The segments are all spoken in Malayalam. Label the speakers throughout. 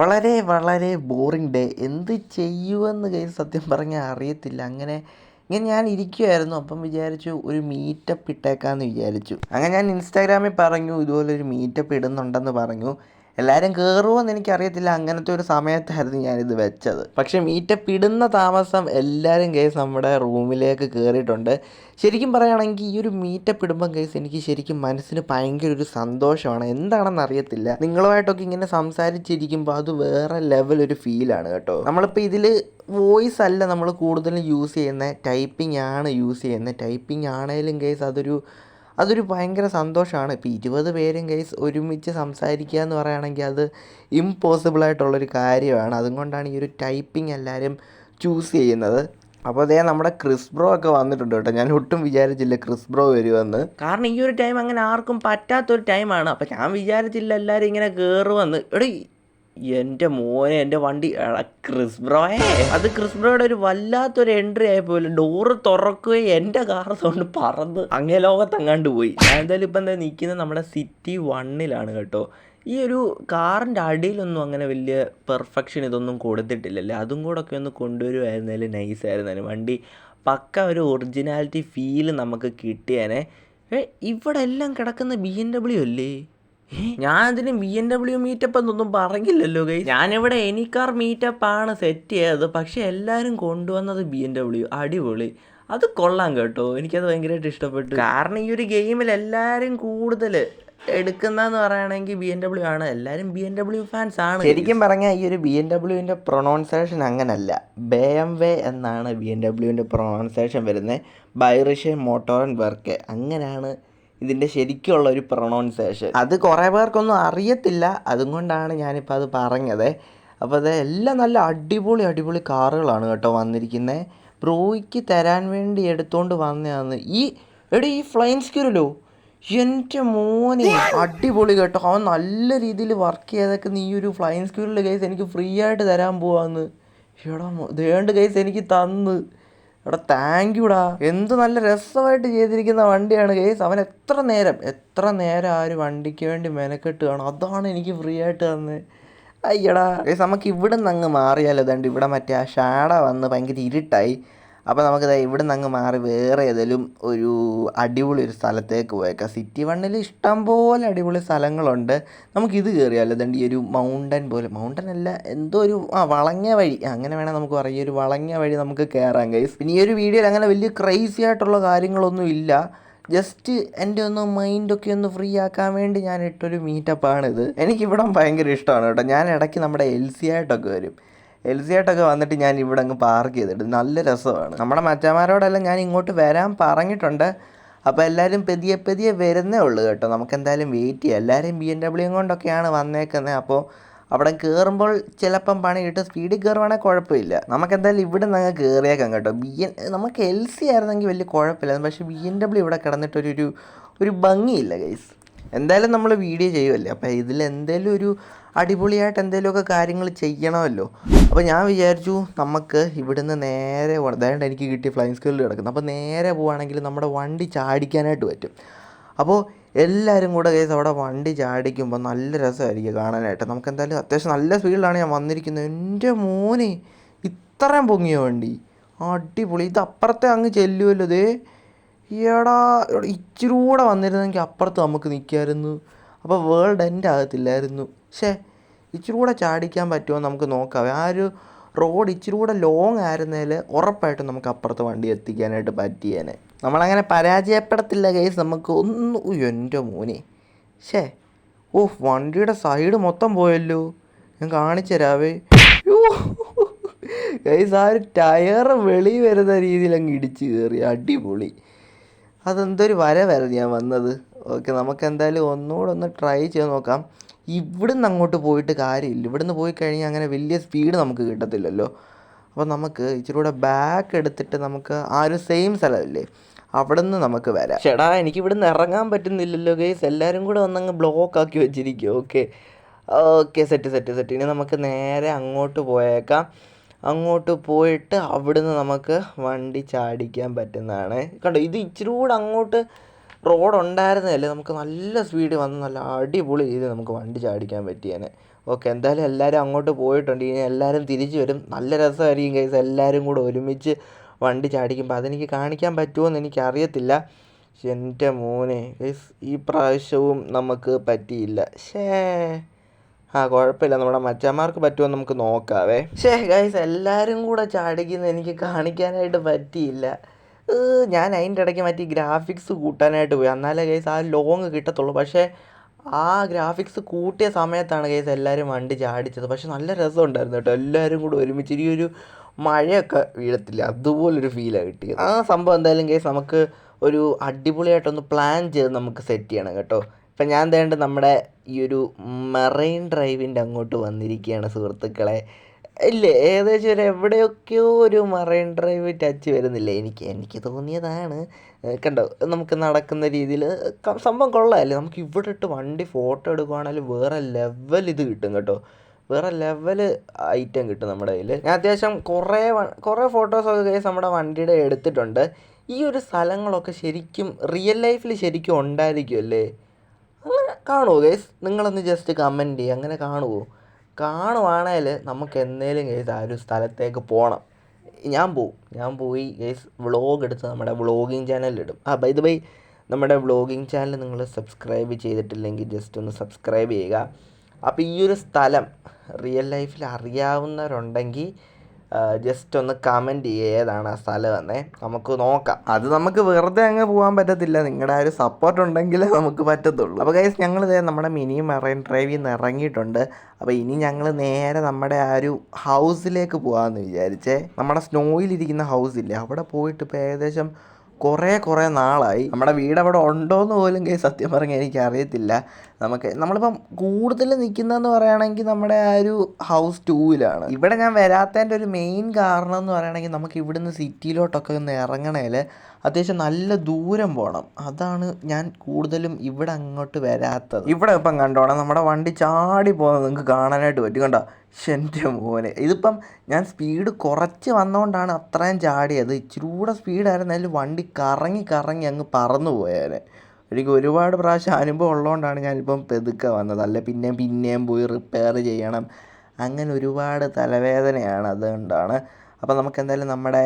Speaker 1: വളരെ വളരെ ബോറിംഗ് ഡേ എന്ത് ചെയ്യുമെന്ന് കയ്യിൽ സത്യം പറഞ്ഞാൽ അറിയത്തില്ല. അങ്ങനെ ഇങ്ങനെ ഞാൻ ഇരിക്കുമായിരുന്നു അപ്പം വിചാരിച്ചു ഒരു മീറ്റപ്പ് ഇട്ടേക്കാമെന്ന് വിചാരിച്ചു. അങ്ങനെ ഞാൻ ഇൻസ്റ്റാഗ്രാമിൽ പറഞ്ഞു ഇതുപോലെ ഒരു മീറ്റപ്പ് ഇടുന്നുണ്ടെന്ന് പറഞ്ഞു. എല്ലാവരും കയറുമോയെന്ന് എനിക്കറിയത്തില്ല. അങ്ങനത്തെ ഒരു സമയത്തായിരുന്നു ഞാനിത് വെച്ചത്. പക്ഷേ മീറ്റപ്പ് ഇടുന്ന താമസം എല്ലാവരും കേസ് നമ്മുടെ റൂമിലേക്ക് കയറിയിട്ടുണ്ട് ശരിക്കും പറയുകയാണെങ്കിൽ ഈ ഒരു മീറ്റപ്പ് ഇടുമ്പം കേസ് എനിക്ക് ശരിക്കും മനസ്സിന് ഭയങ്കര ഒരു സന്തോഷമാണ്. എന്താണെന്ന് അറിയത്തില്ല. നിങ്ങളുമായിട്ടൊക്കെ ഇങ്ങനെ സംസാരിച്ചിരിക്കുമ്പോൾ അത് വേറെ ലെവൽ ഒരു ഫീലാണ് കേട്ടോ. നമ്മളിപ്പോൾ ഇതിൽ വോയിസ് അല്ല നമ്മൾ കൂടുതലും യൂസ് ചെയ്യുന്നത് ടൈപ്പിംഗ് ആണ് യൂസ് ചെയ്യുന്നത് ടൈപ്പിംഗ് ആണെങ്കിലും കേസ് അതൊരു അതൊരു ഭയങ്കര സന്തോഷമാണ്. ഇപ്പോൾ ഇരുപത് പേരും കേസ് ഒരുമിച്ച് സംസാരിക്കുക എന്ന് പറയുകയാണെങ്കിൽ അത് ഇമ്പോസിബിളായിട്ടുള്ളൊരു കാര്യമാണ്. അതുകൊണ്ടാണ് ഈ ഒരു ടൈപ്പിംഗ് എല്ലാവരും ചൂസ് ചെയ്യുന്നത്. അപ്പോൾ അതേ നമ്മുടെ ക്രിസ് ബ്രോ ഒക്കെ വന്നിട്ടുണ്ട് കേട്ടോ. ഞാൻ ഒട്ടും വിചാരിച്ചില്ല ക്രിസ് ബ്രോ വരുമെന്ന്. കാരണം ഈ ഒരു ടൈം അങ്ങനെ ആർക്കും പറ്റാത്തൊരു ടൈമാണ് അപ്പോൾ ഞാൻ വിചാരിച്ചില്ല എല്ലാവരും ഇങ്ങനെ കയറുമെന്ന് എടീ എന്റെ മോനെ എന്റെ വണ്ടി. ക്രിസ് ബ്രോയെ അത് ക്രിസ് ബ്രോയുടെ ഒരു വല്ലാത്തൊരു എൻട്രി ആയപ്പോലെ ഡോറ് തുറക്കുകയും എന്റെ കാർ സൗണ്ട് പറന്ന് അങ്ങേ ലോകത്തെങ്ങാണ്ട് പോയി. ഞാൻ എന്തായാലും ഇപ്പം എന്താ നിൽക്കുന്നത് നമ്മുടെ സിറ്റി വണ്ണിലാണ് കേട്ടോ. ഈ ഒരു കാറിന്റെ അടിയിലൊന്നും അങ്ങനെ വലിയ പെർഫെക്ഷൻ ഇതൊന്നും കൊടുത്തിട്ടില്ലല്ലേ? അതും കൂടെ ഒക്കെ ഒന്ന് കൊണ്ടുവരുമായിരുന്നാലും നൈസ് ആയിരുന്നാലും വണ്ടി പക്ക ഒരു ഒറിജിനാലിറ്റി ഫീൽ നമുക്ക് കിട്ടിയേനെ. ഇവിടെ എല്ലാം കിടക്കുന്ന ബി എം ഡബ്ല്യു അല്ലേ? ഞാൻ അതിന് ബി എം ഡബ്ല്യു മീറ്റപ്പ് എന്നൊന്നും പറഞ്ഞില്ലല്ലോ ഗൈ ഞാനിവിടെ എനിക്കാർ മീറ്റപ്പ് ആണ് സെറ്റ് ചെയ്തത്. പക്ഷെ എല്ലാവരും കൊണ്ടുവന്നത് ബി എം ഡബ്ല്യു അടിപൊളി. അത് കൊള്ളാം കേട്ടോ. എനിക്കത് ഭയങ്കരമായിട്ട് ഇഷ്ടപ്പെട്ടു. കാരണം ഈ ഒരു ഗെയിമിൽ എല്ലാവരും കൂടുതൽ എടുക്കുന്നതെന്ന് പറയുകയാണെങ്കിൽ ബി എൻ ഡബ്ല്യു ആണ്. എല്ലാവരും ബി എൻ ഡബ്ല്യു ഫാൻസ് ആണ് ശരിക്കും പറഞ്ഞാൽ ഈ ഒരു ബി എൻ ഡബ്ല്യുവിന്റെ പ്രൊണൗൺസേഷൻ അങ്ങനല്ല. ബി എം വേ എന്നാണ് ബി എൻ ഡബ്ല്യുവിന്റെ പ്രൊണൗൺസേഷൻ വരുന്നത്. ബൈറിഷെ ആൻഡ് വർക്ക് അങ്ങനെയാണ് ഇതിന്റെ ശരിക്കുള്ള ഒരു പ്രൊണൗൺസേഷൻ അത് കുറേ പേർക്കൊന്നും അറിയത്തില്ല. അതുകൊണ്ടാണ് ഞാനിപ്പോൾ അത് പറഞ്ഞത്. അപ്പോൾ അത് എല്ലാം നല്ല അടിപൊളി അടിപൊളി കാറുകളാണ് കേട്ടോ വന്നിരിക്കുന്നത് ബ്രോയ്ക്ക് തരാൻ വേണ്ടി എടുത്തുകൊണ്ട് വന്നതാണ്. ഈ എടി ഈ ഫ്ലൈൻ സ്ക്യൂരല്ലോ എന്റെ മോനെ അടിപൊളി കേട്ടോ. അവൻ നല്ല രീതിയിൽ വർക്ക് ചെയ്തൊക്കെ ഈ ഒരു ഫ്ലൈൻ സ്ക്യൂരിൽ കേസ് എനിക്ക് ഫ്രീ ആയിട്ട് തരാൻ പോവാന്ന്. എടാ ദേണ്ട് കേസ് എനിക്ക് തന്ന്. എടാ താങ്ക് യുടാ എന്ത് നല്ല രസമായിട്ട് ചെയ്തിരിക്കുന്ന വണ്ടിയാണ്. കേസ് അവൻ എത്ര നേരം എത്ര നേരം ആ ഒരു വണ്ടിക്ക് വേണ്ടി മെനക്കെട്ട് കാണും അതാണ് എനിക്ക് ഫ്രീ ആയിട്ട് തന്നത് അയ്യടാ. കേസ് നമുക്ക് ഇവിടെ നിന്ന് അങ്ങ് മാറിയാലോ ഇവിടെ മറ്റേ ആ ഷാഡ വന്ന് ഭയങ്കര ഇരുട്ടായി. അപ്പോൾ നമുക്ക് ഇവിടെ നിന്ന് അങ്ങ് മാറി വേറെ ഏതെങ്കിലും ഒരു അടിപൊളി ഒരു സ്ഥലത്തേക്ക് പോയേക്കാം. സിറ്റി വണ്ണിൽ ഇഷ്ടംപോലെ അടിപൊളി സ്ഥലങ്ങളുണ്ട്. നമുക്കിത് കയറിയാലോ ദണ്ട് ഈ ഒരു മൗണ്ടൻ പോലെ. മൗണ്ടൻ അല്ല എന്തോ ഒരു ആ വളഞ്ഞ വഴി. അങ്ങനെ വേണേൽ നമുക്ക് പറയാം. ഈ ഒരു വളഞ്ഞ വഴി നമുക്ക് കയറാം ഗൈസ് പിന്നെ ഈ ഒരു വീഡിയോയിൽ അങ്ങനെ വലിയ ക്രൈസി ആയിട്ടുള്ള കാര്യങ്ങളൊന്നും ഇല്ല. ജസ്റ്റ് എന്റെ ഒന്ന് മൈൻഡൊക്കെ ഒന്ന് ഫ്രീ ആക്കാൻ വേണ്ടി ഞാൻ ഇട്ടൊരു മീറ്റപ്പാണിത് എനിക്കിവിടം ഭയങ്കര ഇഷ്ടമാണ് കേട്ടോ. ഞാൻ ഇടയ്ക്ക് നമ്മുടെ എൽ സി ആയിട്ടൊക്കെ വരും. എൽ സി ആയിട്ടൊക്കെ വന്നിട്ട് ഞാൻ ഇവിടെ അങ്ങ് പാർക്ക് ചെയ്തിട്ട് നല്ല രസമാണ്. നമ്മുടെ മച്ചാമാരോടെല്ലാം ഞാൻ ഇങ്ങോട്ട് വരാൻ പറഞ്ഞിട്ടുണ്ട്. അപ്പോൾ എല്ലാവരും പതിയെ പതിയെ വരുന്നേ ഉള്ളൂ കേട്ടോ. നമുക്ക് എന്തായാലും വെയിറ്റ് ചെയ്യാം. എല്ലാവരും ബി എം ഡബ്ല്യു കൊണ്ടൊക്കെയാണ് വന്നേക്കുന്നത് അപ്പോൾ അവിടെ കയറുമ്പോൾ ചിലപ്പം പണി കിട്ടും. സ്പീഡിൽ കയറുവാണെങ്കിൽ കുഴപ്പമില്ല. നമുക്ക് എന്തായാലും ഇവിടെ നിന്ന് അങ്ങ് കയറിയേക്കാം കേട്ടോ. ബി എൻ നമുക്ക് എൽ സി ആയിരുന്നെങ്കിൽ വലിയ കുഴപ്പമില്ല പക്ഷേ ബി എൻ ഡബ്ല്യു ഇവിടെ കിടന്നിട്ടൊരു ഒരു ഒരു ഭംഗിയില്ല ഗൈസ് എന്തായാലും നമ്മൾ വീഡിയോ ചെയ്യുമല്ലേ അപ്പോൾ ഇതിൽ എന്തെങ്കിലും ഒരു അടിപൊളിയായിട്ട് എന്തെങ്കിലുമൊക്കെ കാര്യങ്ങൾ ചെയ്യണമല്ലോ. അപ്പോൾ ഞാൻ വിചാരിച്ചു നമുക്ക് ഇവിടുന്ന് നേരെ അതായത് എനിക്ക് കിട്ടിയ ഫ്ലൈങ് സ്കൂളിൽ കിടക്കുന്നത് അപ്പോൾ നേരെ പോവുകയാണെങ്കിൽ നമ്മുടെ വണ്ടി ചാടിക്കാനായിട്ട് പറ്റും. അപ്പോൾ എല്ലാവരും കൂടെ കേസ് അവിടെ വണ്ടി ചാടിക്കുമ്പോൾ നല്ല രസമായിരിക്കും കാണാനായിട്ട്. നമുക്ക് എന്തായാലും അത്യാവശ്യം നല്ല സ്പീഡിലാണ് ഞാൻ വന്നിരിക്കുന്നത്. എന്റെ മോനെ ഇത്രയും പൊങ്ങിയ വണ്ടി. അടിപൊളി. ഇത് അപ്പുറത്തെ അങ്ങ് ചെല്ലുമല്ലോ ദേ. എടാ ഇച്ചിരൂടെ വന്നിരുന്നെങ്കിൽ അപ്പുറത്ത് നമുക്ക് നിൽക്കാമായിരുന്നു അപ്പോൾ വേൾഡ് എൻഡ് ആകത്തില്ലായിരുന്നു പക്ഷേ ഇച്ചിരി കൂടെ ചാടിക്കാൻ പറ്റുമോ നമുക്ക് നോക്കാം. ആ ഒരു റോഡ് ഇച്ചിരി കൂടെ ലോങ് ആയിരുന്നതിൽ ഉറപ്പായിട്ടും നമുക്ക് അപ്പുറത്ത് വണ്ടി എത്തിക്കാനായിട്ട് പറ്റിയേനെ. നമ്മളങ്ങനെ പരാജയപ്പെടത്തില്ല കേസ് നമുക്ക് ഒന്ന് എന്റെ മോനെ. ഷേ ഓ വണ്ടിയുടെ സൈഡ് മൊത്തം പോയല്ലോ. ഞാൻ കാണിച്ചു തരാവേ. ഗൈസ് ആ ഒരു ടയർ വെളി വരുന്ന രീതിയിൽ അങ്ങ് ഇടിച്ച് കയറി. അടിപൊളി. അതെന്തൊരു വരവായിരുന്നു ഞാൻ വന്നത്? ഓക്കെ നമുക്ക് എന്തായാലും ഒന്നുകൂടെ ഒന്ന് ട്രൈ ചെയ്ത് നോക്കാം. ഇവിടുന്ന് അങ്ങോട്ട് പോയിട്ട് കാര്യമില്ല. ഇവിടുന്ന് പോയി കഴിഞ്ഞാൽ അങ്ങനെ വലിയ സ്പീഡ് നമുക്ക് കിട്ടത്തില്ലല്ലോ. അപ്പോൾ നമുക്ക് ഇച്ചിരി കൂടെ ബാക്ക് എടുത്തിട്ട് നമുക്ക് ആ ഒരു സെയിം സ്ഥലമല്ലേ? അവിടെ നിന്ന് നമുക്ക് വരാം. ചേടാ എനിക്ക് ഇവിടുന്ന് ഇറങ്ങാൻ പറ്റുന്നില്ലല്ലോ ഗൈസ് എല്ലാവരും കൂടെ ഒന്നങ്ങ് ബ്ലോക്ക് ആക്കി വെച്ചിരിക്കും okay okay set set set ഇനി നമുക്ക് നേരെ അങ്ങോട്ട് പോയേക്കാം. അങ്ങോട്ട് പോയിട്ട് അവിടുന്ന് നമുക്ക് വണ്ടി ചാടിക്കാൻ പറ്റുന്നതാണ്. കണ്ടോ ഇത് ഇച്ചിരി കൂടെ അങ്ങോട്ട് റോഡ് ഉണ്ടായിരുന്നതല്ലേ? നമുക്ക് നല്ല സ്പീഡ് വന്ന് നല്ല അടിപൊളി രീതിയിൽ നമുക്ക് വണ്ടി ചാടിക്കാൻ പറ്റിയേനെ. ഓക്കെ എന്തായാലും എല്ലാവരും അങ്ങോട്ട് പോയിട്ടുണ്ട്. ഇനി എല്ലാവരും തിരിച്ചു വരും. നല്ല രസമായിരിക്കും കേസ് എല്ലാവരും കൂടെ ഒരുമിച്ച് വണ്ടി ചാടിക്കുമ്പോൾ അതെനിക്ക് കാണിക്കാൻ പറ്റുമോ എന്ന് എനിക്കറിയത്തില്ല. എന്റെ മോനെ കേസ് ഈ പ്രാവശ്യവും നമുക്ക് പറ്റിയില്ല. ഷേ ആ കുഴപ്പമില്ല. നമ്മുടെ മച്ചന്മാർക്ക് പറ്റുമോ നമുക്ക് നോക്കാവേ. ഷേ ഗൈസ് എല്ലാവരും കൂടെ ചാടിക്കുന്ന എനിക്ക് കാണിക്കാനായിട്ട് പറ്റിയില്ല. ഞാൻ അതിന്റെ ഇടയ്ക്ക് മറ്റേ ഗ്രാഫിക്സ് കൂട്ടാനായിട്ട് പോയി. എന്നാലേ ഗൈസ് ആ ലോങ് കിട്ടത്തുള്ളൂ. പക്ഷേ ആ ഗ്രാഫിക്സ് കൂട്ടിയ സമയത്താണ് ഗൈസ് എല്ലാവരും വണ്ടി ചാടിച്ചത്. പക്ഷെ നല്ല രസമുണ്ടായിരുന്നു കേട്ടോ. എല്ലാവരും കൂടെ ഒരുമിച്ച് ഈ ഒരു മഴയൊക്കെ വീഴത്തില്ല? അതുപോലൊരു ഫീലാണ് കിട്ടിയത്. ആ സംഭവം എന്തായാലും കേസ് നമുക്ക് ഒരു അടിപൊളിയായിട്ടൊന്ന് പ്ലാൻ ചെയ്ത് നമുക്ക് സെറ്റ് ചെയ്യണം കേട്ടോ. ഇപ്പം ഞാൻ തേണ്ട നമ്മുടെ ഈ ഒരു മറൈൻ ഡ്രൈവിന്റെ അങ്ങോട്ട് വന്നിരിക്കുകയാണ് സുഹൃത്തുക്കളെ. ഇല്ലേ? ഏകദേശം ഒരു എവിടെയൊക്കെയോ ഒരു മറൈൻ ഡ്രൈവ് ടച്ച് വരുന്നില്ലേ? എനിക്ക് എനിക്ക് തോന്നിയതാണ്. കണ്ടോ? നമുക്ക് നടക്കുന്ന രീതിയിൽ സംഭവം കൊള്ളാമല്ലേ? നമുക്ക് ഇവിടെ ഇട്ട് വണ്ടി ഫോട്ടോ എടുക്കുവാണെങ്കിൽ വേറെ ലെവൽ ഇത് കിട്ടും കേട്ടോ. വേറെ ലെവൽ ഐറ്റം കിട്ടും നമ്മുടെ കയ്യിൽ ഞാൻ അത്യാവശ്യം കുറേ കുറേ ഫോട്ടോസൊക്കെ കേസ് നമ്മുടെ വണ്ടിയുടെ എടുത്തിട്ടുണ്ട്. ഈ ഒരു സ്ഥലങ്ങളൊക്കെ ശരിക്കും റിയൽ ലൈഫിൽ ശരിക്കും ഉണ്ടായിരിക്കുമല്ലേ കാണുമോ ഗേസ് നിങ്ങളൊന്ന് ജസ്റ്റ് കമന്റ് ചെയ്യുക അങ്ങനെ കാണുമോ കാണുവാണേൽ നമുക്ക് എന്നേലും ഗേസ് ആ ഒരു സ്ഥലത്തേക്ക് പോകണം ഞാൻ പോവും. ഞാൻ പോയി ഗേസ് വ്ളോഗ് എടുത്ത് നമ്മുടെ വ്ളോഗിങ് ചാനലിലിടും ആ ബൈ ദ ബൈ നമ്മുടെ വ്ളോഗിങ് ചാനൽ നിങ്ങൾ സബ്സ്ക്രൈബ് ചെയ്തിട്ടില്ലെങ്കിൽ ജസ്റ്റ് ഒന്ന് സബ്സ്ക്രൈബ് ചെയ്യുക. അപ്പോൾ ഈ ഒരു സ്ഥലം റിയൽ ലൈഫിൽ അറിയാവുന്നവരുണ്ടെങ്കിൽ ജസ്റ്റ് ഒന്ന് കമന്റ് ചെയ്യുക ഏതാണ് ആ സ്ഥലം എന്നേ നമുക്ക് നോക്കാം. അത് നമുക്ക് വെറുതെ അങ്ങ് പോകാൻ പറ്റത്തില്ല. നിങ്ങളുടെ ആ ഒരു സപ്പോർട്ട് ഉണ്ടെങ്കിലേ നമുക്ക് പറ്റത്തുള്ളൂ. അപ്പോൾ ഗൈസ് ഞങ്ങൾ ഇതേ നമ്മുടെ മിനി മറൈൻ ഡ്രൈവിൽ നിന്ന് ഇറങ്ങിയിട്ടുണ്ട്. അപ്പോൾ ഇനി ഞങ്ങൾ നേരെ നമ്മുടെ ആ ഒരു ഹൗസിലേക്ക് പോകാമെന്ന് വിചാരിച്ചേ. നമ്മുടെ സ്നോയിലിരിക്കുന്ന ഹൗസില്ലേ അവിടെ പോയിട്ട് ഇപ്പോൾ ഏകദേശം കുറേ കുറേ നാളായി. നമ്മുടെ വീട് അവിടെ ഉണ്ടോയെന്ന് പോലും കേ സത്യം പറഞ്ഞാൽ എനിക്ക് അറിയത്തില്ല നമുക്ക് നമ്മളിപ്പം കൂടുതൽ നിൽക്കുന്നതെന്ന് പറയുകയാണെങ്കിൽ നമ്മുടെ ആ ഒരു ഹൗസ് ടൂവിലാണ് ഇവിടെ ഞാൻ വരാത്തതിന്റെ ഒരു മെയിൻ കാരണം എന്ന് പറയുകയാണെങ്കിൽ നമുക്ക് ഇവിടുന്ന് സിറ്റിയിലോട്ടൊക്കെ ഒന്ന് ഇറങ്ങണേൽ അത്യാവശ്യം നല്ല ദൂരം പോകണം അതാണ് ഞാൻ കൂടുതലും ഇവിടെ അങ്ങോട്ട് വരാത്തത്. ഇവിടെ ഇപ്പം കണ്ടോണം നമ്മുടെ വണ്ടി ചാടി പോകുന്നത് നിങ്ങൾക്ക് കാണാനായിട്ട് പറ്റും. കണ്ടോ? എന്റെ മോനെ. ഇതിപ്പം ഞാൻ സ്പീഡ് കുറച്ച് വന്നുകൊണ്ടാണ് അത്രയും ചാടിയത്. ഇച്ചിരി കൂടെ സ്പീഡായിരുന്നാലും വണ്ടി കറങ്ങി കറങ്ങി അങ്ങ് പറന്നു പോയേനെ. എനിക്ക് ഒരുപാട് പ്രാവശ്യം അനുഭവം ഉള്ളതുകൊണ്ടാണ് ഞാനിപ്പം പെതുക്കെ വന്നത്. അല്ല പിന്നെയും പിന്നെയും പോയി റിപ്പയർ ചെയ്യണം. അങ്ങനെ ഒരുപാട് തലവേദനയാണ് അതുകൊണ്ടാണ്. അപ്പം നമുക്ക് എന്തായാലും നമ്മുടെ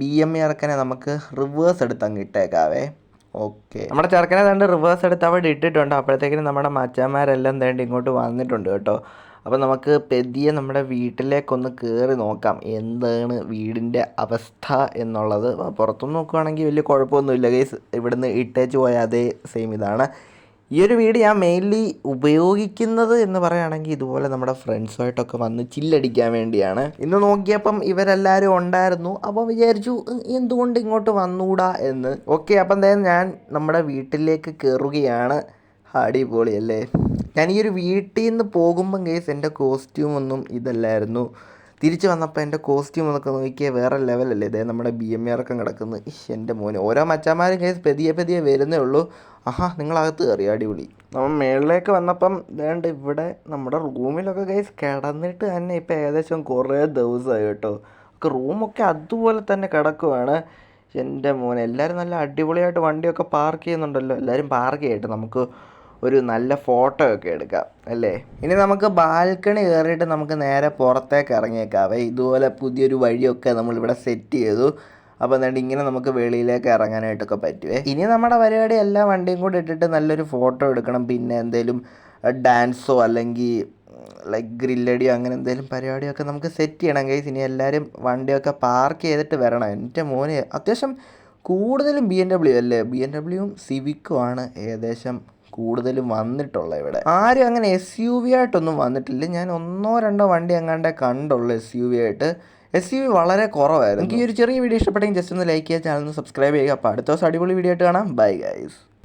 Speaker 1: ബി എം ഇറക്കനെ നമുക്ക് റിവേഴ്സ് എടുത്ത് അങ്ങ് ഇട്ടേക്കാവേ. ഓക്കെ നമ്മുടെ ചെറുക്കനെ തന്നെ റിവേഴ്സ് എടുത്ത് അവിടെ ഇട്ടിട്ടുണ്ട്. അപ്പോഴത്തേക്കിനും നമ്മുടെ മച്ചാന്മാരെല്ലാം തേണ്ടി ഇങ്ങോട്ട് വന്നിട്ടുണ്ട് കേട്ടോ. അപ്പോൾ നമുക്ക് പെതിയെ നമ്മുടെ വീട്ടിലേക്കൊന്ന് കയറി നോക്കാം. എന്താണ് വീടിന്റെ അവസ്ഥ എന്നുള്ളത്. പുറത്തുനിന്ന് നോക്കുകയാണെങ്കിൽ വലിയ കുഴപ്പമൊന്നുമില്ല. ഗൈസ് ഇവിടുന്ന് ഇട്ടേച്ച് പോയ അതേ സെയിം ഇതാണ്. ഈ ഒരു വീട് ഞാൻ മെയിൻലി ഉപയോഗിക്കുന്നത് എന്ന് പറയുകയാണെങ്കിൽ ഇതുപോലെ നമ്മുടെ ഫ്രണ്ട്സുമായിട്ടൊക്കെ വന്ന് ചില്ലടിക്കാൻ വേണ്ടിയാണ്. ഇന്ന് നോക്കിയപ്പം ഇവരെല്ലാവരും ഉണ്ടായിരുന്നു. അപ്പോൾ വിചാരിച്ചു എന്തുകൊണ്ട് ഇങ്ങോട്ട് വന്നൂടാ? എന്ന്. ഓക്കെ അപ്പം ഞാൻ നമ്മുടെ വീട്ടിലേക്ക് കയറുകയാണ് അടിപൊളി അല്ലേ ഞാൻ ഈ ഒരു വീട്ടിൽ നിന്ന് പോകുമ്പം കേസ് എന്റെ കോസ്റ്റ്യൂം ഒന്നും ഇതല്ലായിരുന്നു. തിരിച്ച് വന്നപ്പോൾ എന്റെ കോസ്റ്റ്യൂം എന്നൊക്കെ നോക്കിയാൽ വേറെ ലെവലല്ലേ ഇതേ നമ്മുടെ ബി എം ഇറക്കം കിടക്കുന്നു. ഇഷ് എന്റെ മോനെ. ഓരോ മച്ചാമാരും കേസ് പതിയെ പതിയെ വരുന്നേ ഉള്ളൂ. ആഹാ നിങ്ങളകത്ത് കയറി അടിപൊളി. നമ്മൾ മേളിലേക്ക് വന്നപ്പം വേണ്ട ഇവിടെ നമ്മുടെ റൂമിലൊക്കെ കേസ് കിടന്നിട്ട് തന്നെ ഇപ്പം ഏകദേശം കുറേ ദിവസമായി കേട്ടോ. ഒക്കെ റൂമൊക്കെ അതുപോലെ തന്നെ കിടക്കുവാണ്. എന്റെ മോനെ. എല്ലാവരും നല്ല അടിപൊളിയായിട്ട് വണ്ടിയൊക്കെ പാർക്ക് ചെയ്യുന്നുണ്ടല്ലോ. എല്ലാവരും പാർക്ക് ചെയ്യട്ടെ നമുക്ക്. ഒരു നല്ല ഫോട്ടോ ഒക്കെ എടുക്കാം അല്ലേ? ഇനി നമുക്ക് ബാൽക്കണി കയറിയിട്ട് നമുക്ക് നേരെ പുറത്തേക്ക് ഇറങ്ങിയേക്കാം. ഇതുപോലെ പുതിയൊരു വഴിയൊക്കെ നമ്മളിവിടെ സെറ്റ് ചെയ്തു. അപ്പോൾ എന്നിട്ട് ഇങ്ങനെ നമുക്ക് വെളിയിലേക്ക് ഇറങ്ങാനായിട്ടൊക്കെ പറ്റുവേ. ഇനി നമ്മുടെ പരിപാടി എല്ലാ വണ്ടിയും കൂടെ ഇട്ടിട്ട് നല്ലൊരു ഫോട്ടോ എടുക്കണം. പിന്നെ എന്തെങ്കിലും ഡാൻസോ അല്ലെങ്കിൽ ലൈക്ക് ഗ്രില്ലടിയോ അങ്ങനെ എന്തെങ്കിലും പരിപാടിയൊക്കെ നമുക്ക് സെറ്റ് ചെയ്യണം കൈസ് ഇനി എല്ലാവരും വണ്ടിയൊക്കെ പാർക്ക് ചെയ്തിട്ട് വരണം. എന്റെ മോനെ അത്യാവശ്യം കൂടുതലും ബി എം ഡബ്ല്യു അല്ലേ? ബി എം ഡബ്ല്യുവും സിവിക്കും ആണ് ഏകദേശം കൂടുതലും വന്നിട്ടുള്ളത് ഇവിടെ. ആരും അങ്ങനെ എസ് യു വി ആയിട്ടൊന്നും വന്നിട്ടില്ല. ഞാൻ ഒന്നോ രണ്ടോ വണ്ടി എങ്ങാണ്ടേ കണ്ടുള്ളൂ എസ് യു വി ആയിട്ട്. എസ് യു വി വളരെ കുറവായിരുന്നു. എനിക്ക് ഈ ഒരു ചെറിയ വീഡിയോ ഇഷ്ടപ്പെട്ടെങ്കിൽ ജസ്റ്റ് ഒന്ന് ലൈക്ക് ചെയ്യുക ചാനൽ ഒന്ന് സബ്സ്ക്രൈബ് ചെയ്യുക. അപ്പോൾ അടുത്ത ദിവസം അടിപൊളി വീഡിയോ ആയിട്ട് കാണാം. Bye guys